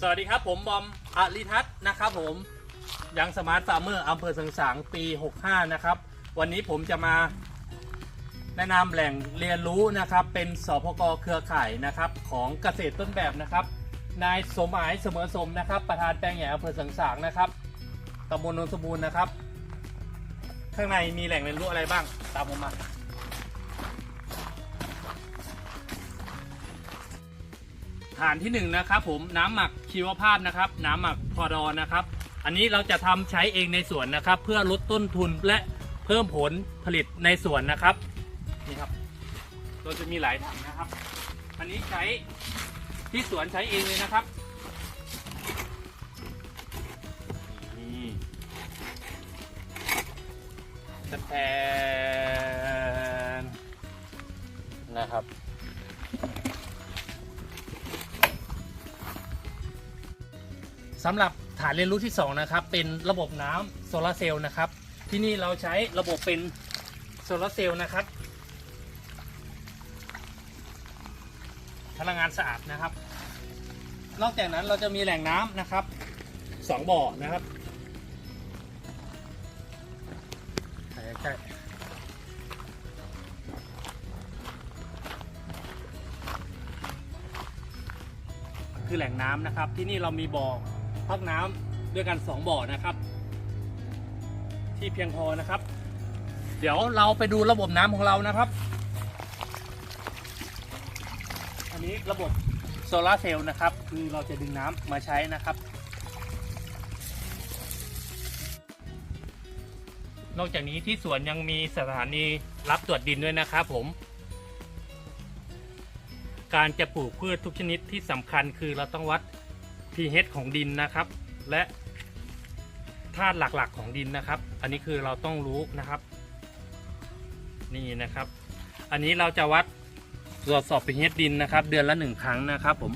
สวัสดีครับผมบอมอริทัศน์นะครับผมยังสมาร์ทฟาร์มเมอร์อำเภอสังสางปี 65 นะครับ วันนี้ผมจะมาแนะนำแหล่งเรียนรู้นะครับ เป็นสพกเครือข่ายนะครับ ของเกษตรต้นแบบนะครับ นายสมหมายเสมอสมนะครับ ประธานแปลงใหญ่อำเภอสังสางนะครับตำบลโนนสมบูรณ์นะครับ ข้างในมีแหล่งเรียนรู้อะไรบ้าง ตามผมมา ฐานที่หนึ่งนะครับผมน้ำหมักชีวภาพนะครับ น้ำหมักพอดอนะครับ อันนี้เราจะทำใช้เองในสวนนะครับ เพื่อลดต้นทุนและเพิ่มผลผลิตในสวนนะครับนี่ครับเราจะมีหลายถังนะครับ อันนี้ใช้ที่สวนใช้เองเลยนะครับนี่สแตนนะครับ สำหรับฐานเรียนรู้ที่ 2 นะครับ เป็นระบบน้ำโซลาร์เซลล์นะครับ ที่นี่เราใช้ระบบเป็นโซลาร์เซลล์นะครับ พลังงานสะอาดนะครับ นอกจากนั้นเราจะมีแหล่งน้ำนะครับสองบ่อนะครับถ่ใกล้คือแหล่งน้ำนะครับ ที่นี่เรามีบ่อ พักน้ำด้วยกัน 2 บ่อนะครับ ที่เพียงพอนะครับ เดี๋ยวเราไปดูระบบน้ำของเรานะครับ อันนี้ระบบโซลาร์เซลล์นะครับ คือเราจะดึงน้ำมาใช้นะครับ นอกจากนี้ที่สวนยังมีสถานีรับตรวจดินด้วยนะครับผมการจะปลูกพืชทุกชนิดที่สำคัญคือเราต้องวัด pH ของดินนะครับ และธาตุหลักๆของดินนะครับ อันนี้คือเราต้องรู้นะครับ นี่นะครับ อันนี้เราจะวัดตรวจสอบ pH ดินนะครับ เดือนละหนึ่งครั้งนะครับผม